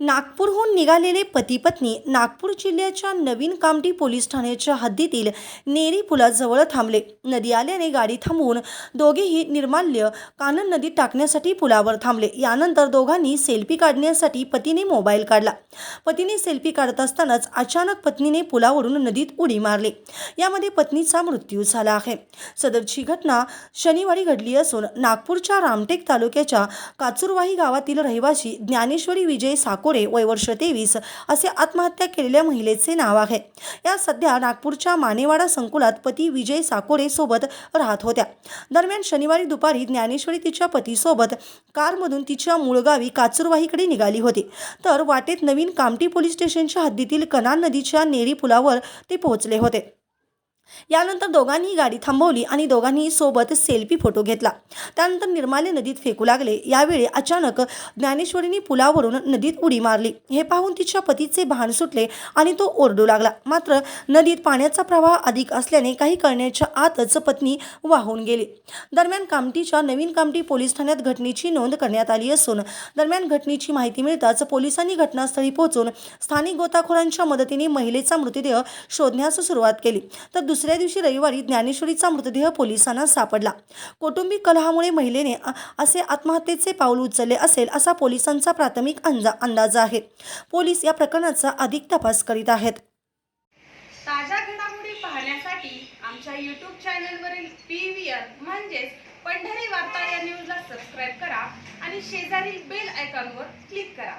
नागपूरहून निघालेले पती पत्नी नागपूर जिल्ह्याच्या नवीन कामठी पोलीस ठाण्याच्या हद्दीतील नेरी पुलाजवळ थांबले. नदी आल्याने गाडी थांबवून दोघेही निर्माल्य कानन नदीत टाकण्यासाठी पुलावर थांबले. यानंतर दोघांनी सेल्फी काढण्यासाठी पतीने मोबाईल काढला. पतीने सेल्फी काढत असतानाच अचानक पत्नीने पुलावरून नदीत उडी मारली. यामध्ये पत्नीचा मृत्यू झाला आहे. सदरची घटना शनिवारी घडली असून नागपूरच्या रामटेक तालुक्याच्या काचुरवाही गावातील रहिवासी ज्ञानेश्वरी विजय साकोरे वय वर्ष तेवीस असे आत्महत्या केलेल्या महिलेचे नाव आहे. या सध्या नागपूरच्या मानेवाडा संकुलात पती विजय साकोरे सोबत राहत होत्या. दरम्यान शनिवारी दुपारी ज्ञानेश्वरी तिच्या पतीसोबत कारमधून तिच्या मूळगावी काचुरवाहीकडे निघाली होती. तर वाटेत नवीन कामटी पोलीस स्टेशनच्या हद्दीतील कनान नदीच्या नेरी पुलावर ते पोहोचले होते. यानंतर दोघांनी गाडी थांबवली आणि दोघांनी सोबत सेल्फी फोटो घेतला. त्यानंतर निर्माल्य नदीत फेकू लागले. यावेळी अचानक ज्ञानेश्वरीने पुलावरून नदीत उडी मारली. हे पाहून तिच्या पतीचे भान सुटले आणि तो ओरडू लागला. मात्र नदीत पाण्याचा प्रवाह अधिक असल्याने काही करण्याच्या आतच पत्नी वाहून गेली. दरम्यान कामटीच्या नवीन कामटी पोलीस ठाण्यात घटनेची नोंद करण्यात आली असून दरम्यान घटनेची माहिती मिळताच पोलिसांनी घटनास्थळी पोहोचून स्थानिक गोताखोरांच्या मदतीने महिलेचा मृतदेह शोधण्यास सुरुवात केली. तर दुसऱ्या दुसऱ्या दिवशी रविवारी ज्ञानेश्वरीचा मृतदेह पोलिसांना सापडला. कौटुंबिक कलहामुळे महिलेने असे आत्महत्येचे पाऊल उचलले असेल असा पोलिसांचा प्राथमिक अंजा अंदाज आहे. पोलीस या प्रकरणाचा अधिक तपास करीत आहेत. ताज्या घडामोडी पाहण्यासाठी आमच्या यूट्यूब चॅनलवरील पी व्ही आर म्हणजेच पंढरी वार्ता या न्यूजला सबस्क्राईब करा आणि शेजारील बेल आयकॉनवर क्लिक करा.